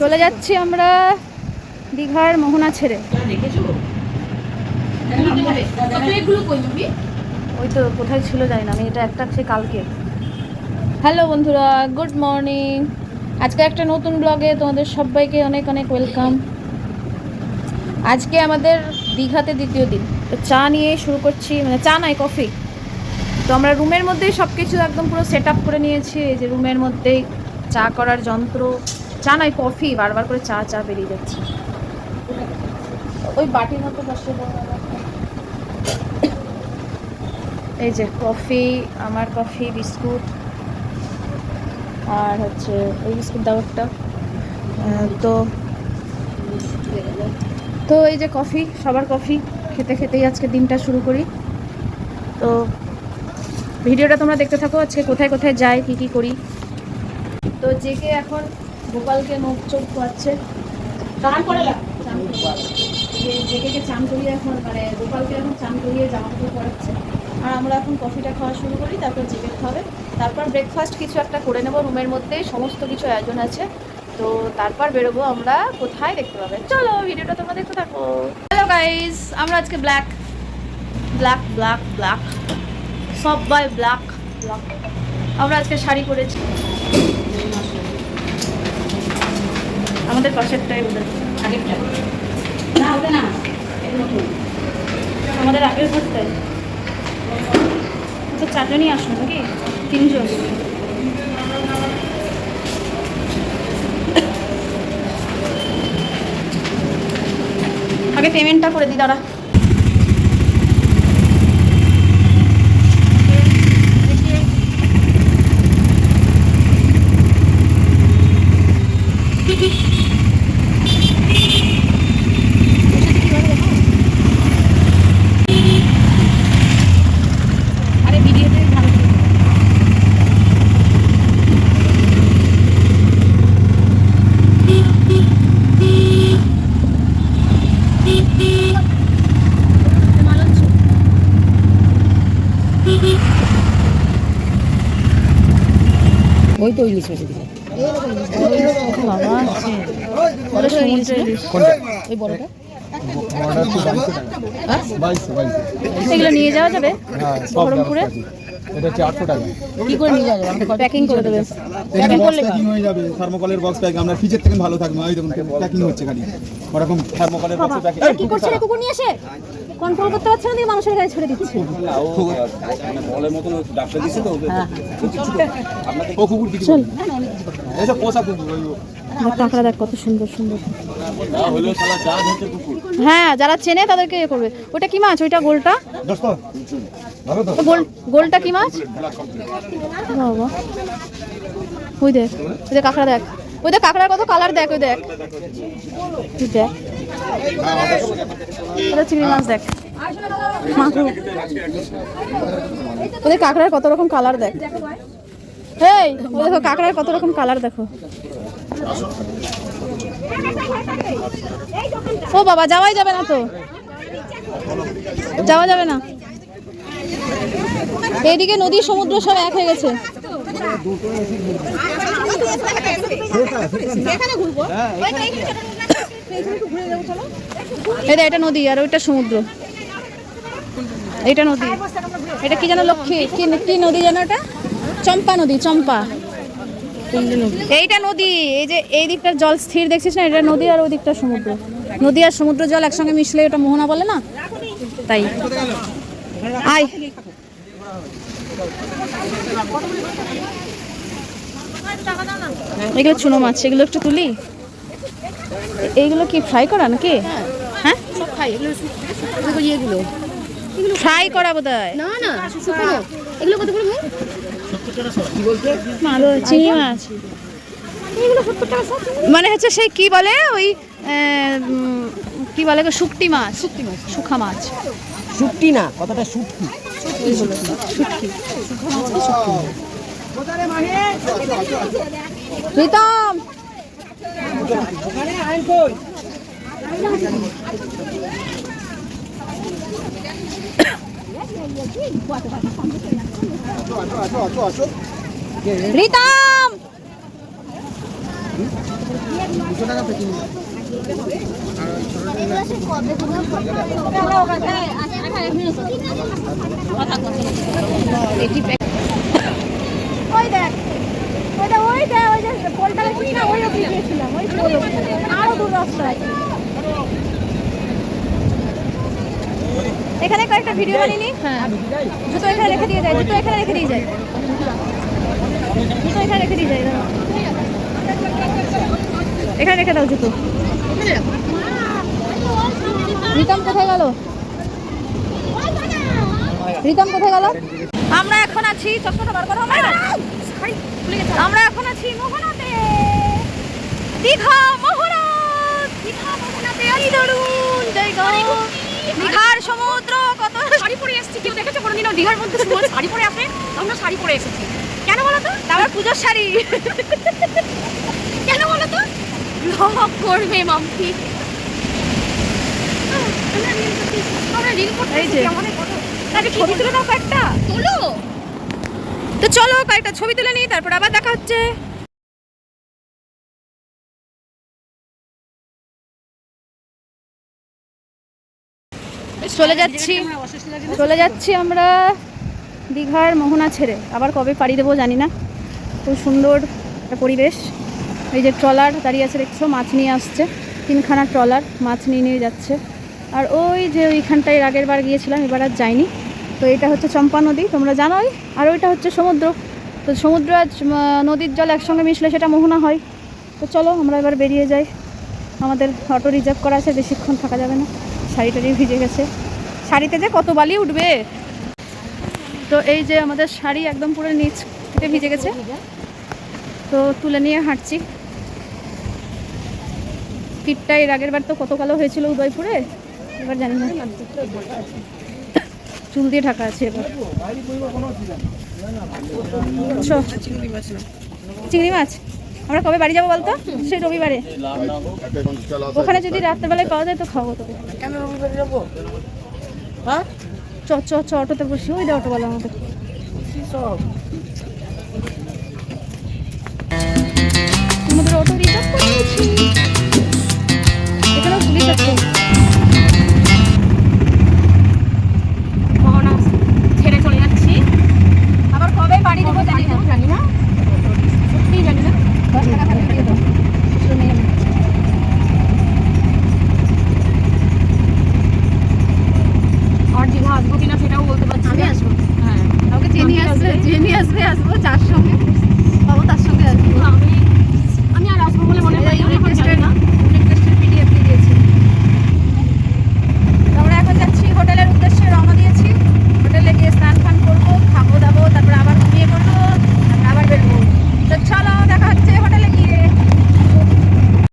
চলে যাচ্ছি আমরা দীঘার মোহনা ছেড়ে। ওই তো কোথায় ছিল জানি না আমি এটা একটা সে কালকে। হ্যালো বন্ধুরা গুড মর্নিং। আজকে একটা নতুন ব্লগে তোমাদের সবাইকে অনেক অনেক ওয়েলকাম। আজকে আমাদের দীঘাতে দ্বিতীয় দিন। তো চা নিয়ে শুরু করছি মানে চা নাই কফি। তো আমরা রুমের মধ্যেই সব কিছু একদম পুরো সেট আপ করে নিয়েছি এই যে রুমের মধ্যেই চা করার যন্ত্র। চা নয় কফি বারবার করে চা চা বেরিয়ে যাচ্ছে। ওই বাটির মতো বসে এই যে কফি আমার কফি বিস্কুট আর হচ্ছে ওই বিস্কুট একটা। তো তো এই যে কফি সবার কফি খেতে খেতেই আজকে দিনটা শুরু করি। তো ভিডিওটা তোমরা দেখতে থাকো আজকে কোথায় কোথায় যাই কী কী করি। তো জেকে এখন গোপালকে মুখ চোখ ধোয়াচ্ছে। চান করে জেকে চান করিয়ে এখন মানে গোপালকে এখন চান করিয়ে জামা কাপড় পরাচ্ছে। আর আমরা এখন কফিটা খাওয়া শুরু করি, তারপর জেকে খাবে তারপর ব্রেকফাস্ট কিছু একটা করে নেব রুমের মধ্যে, সমস্ত কিছু আয়োজন আছে। তো তারপর বেরোবো আমরা, কোথায় দেখতে পাবে? চলো ভিডিওটা তোমরা দেখতে থাকো। হ্যালো গাইস আমরা আজকে ব্ল্যাক ব্ল্যাক ব্ল্যাক ব্ল্যাক সবাই ব্ল্যাক ব্ল্যাক আমরা আজকে শাড়ি পরেছি আমাদের পাশেরটাই ওদের আগেরটা। না ওটা না এটা আমাদের আগের ঘরটাই তো চারজনই আসুন নাকি? তিনজন। আগে পেমেন্টটা করে দিই দাঁড়া। আরে ভিডিওতে ভালো করে দিও। ওই তো ইলিশ। ওই বড়টা। এগুলো নিয়ে যাওয়া যাবে? হ্যাঁ, বহরমপুরে? এটা হচ্ছে আটশো টাকা। কি করে নিয়ে যাবে? আমাকে প্যাকিং করে দেবে। এখানে বক্স প্যাকিং হয়ে যাবে থার্মোকলের বক্স প্যাকিং আমরা ফ্রিজের থেকে ভালো থাকবে। ওই দেখুন প্যাকিং হচ্ছে খালি ওরকম থার্মোকলের বক্স প্যাকিং কি করছে রে? কুকুর নিয়ে এসে? কন্ট্রোল করতে পারছে না দিয়ে মানুষের গায়ে ছেড়ে দিচ্ছে। ওই আমার কাঁকড়া দেখ কত সুন্দর সুন্দর। হ্যাঁ যারা চেনে তাদেরকে ইয়ে করবে। ওটা কি মাছ? ওইটা গোলটা? তো। গোল গোলটা কি মাছ? বাবা। ওই দেখ ওই দেখ কাঁকড়া দেখ। ওই দেখ কাঁকড়ার কত কালার দেখ ওই দেখ। দেখ। ওটা চিংড়ি মাছ দেখ। ওদের কাঁকড়ার কত রকম কালার দেখ। এই, দেখো, কাঁকড়ার কত রকম কালার দেখো। ও বাবা, যাওয়াই যাবে না তো। যাওয়া যাবে না। এইদিকে নদী সমুদ্র সব এক হয়ে গেছে। এই দেখ, এটা নদী আর ওইটা সমুদ্র। এটা নদী। এটা কি যেন লক্ষ্মী? কি কি নদী যেন এটা? চম্পা নদী চম্পা। এইটা নদী। এই যে এই দিকটার জল স্থির দেখছিস না? এটা নদী আর ওই দিকটা সমুদ্র। নদী আর সমুদ্র জল একসঙ্গে মিশলে ওটা মোহনা বলে না? তাই। আয়। এগুলো চুনো মাছ। এগুলো একটু তুলি। এইগুলো কি ফ্রাই করা নাকি? হ্যাঁ? সব এগুলো এগুলো ফ্রাই করা বোধ হয় না না এগুলো কত করে চিংড়ি মাছ। মানে হচ্ছে সেই কি বলে ওই কি বলে গো, শুকটি মাছ? শুকটি মাছ। শুখা মাছ। শুটকি না কথাটা শুটকি। শুটকি। প্রীতম রিতম দুশো টাকা প্যাকিং ওই দেখ ওইটা ওইটা ওই যে পোলটা দেখছিস না ওই অব্দি গিয়েছিলাম ওই পোল অব্দি। দূর রাস্তা আছে এখানে কয়েকটা ভিডিও বানিয়ে নি। হ্যাঁ। জুতো এখানে রেখে দিয়ে যায় জুতো এখানে রেখে দিয়ে যায়। জুতো এখানে রেখে দিয়ে যায়। এখানে রেখে দাও জুতো। রিতম কোথায় গেল? রিতম কোথায় গেল? আমরা এখন আছি চশমাটা বার করো আমার। এখন আছি মোহনাতে। দীঘা মোহনা দীঘা মোহনাতে আলি দারুণ জায়গা। দীঘার সমুদ্র কত শাড়ি পরে এসেছি কেউ দেখেছ কোনোদিনও দীঘার মধ্যে শাড়ি পরে আসে আমরা শাড়ি পরে এসেছি। কেন বলো তো? তারপর পুজোর শাড়ি। কেন বলো তো? লক করবে মাম্পি। আমরা রিল করতে আমাদের কত তাকে ছবি তুলে দাও কয়েকটা। তোলো। তো চলো কয়েকটা ছবি তুলে নিই, তারপর আবার দেখা হচ্ছে। চলে যাচ্ছি চলে যাচ্ছি আমরা দীঘার মোহনা ছেড়ে। আবার কবে পাড়ি দেবো জানি না। খুব সুন্দর একটা পরিবেশ। এই যে ট্রলার দাঁড়িয়ে আছে, দেখছ? মাছ নিয়ে আসছে। তিনখানা ট্রলার মাছ নিয়ে নিয়ে যাচ্ছে। আর ওই যে ওইখানটায় আগের বার গিয়েছিলাম, এবার আর যাইনি। তো এটা হচ্ছে চম্পা নদী, তোমরা জানোই। আর ওইটা হচ্ছে সমুদ্র। তো সমুদ্র আর নদীর জল একসঙ্গে মিশলে সেটা মোহনা হয়। তো চলো, আমরা এবার বেরিয়ে যাই। আমাদের অটো রিজার্ভ করা আছে, বেশিক্ষণ থাকা যাবে না। শাড়ি টাড়ি ভিজে গেছে। শাড়িতে যে কত বালি উঠবে! তো এই যে আমাদের শাড়ি একদম পুরো নিচ থেকে ভিজে গেছে। তো তুলে নিয়ে হাঁটছি। কিটটা এর আগের বার তো কত কালো হয়েছিল উদয়পুরে? এবার জানি না। চুল দিয়ে ঢাকা আছে এবার। চিংড়ি মাছ। আমরা কবে বাড়ি যাব বলতো? সেই রবিবারে। ওখানে যদি রাত্রেবেলায় পাওয়া যায় তো খাওয়াবো তোকে। হ্যাঁ? চ চ চ, অটোতে বসি। ওই দে অটোওয়ালা আমাদের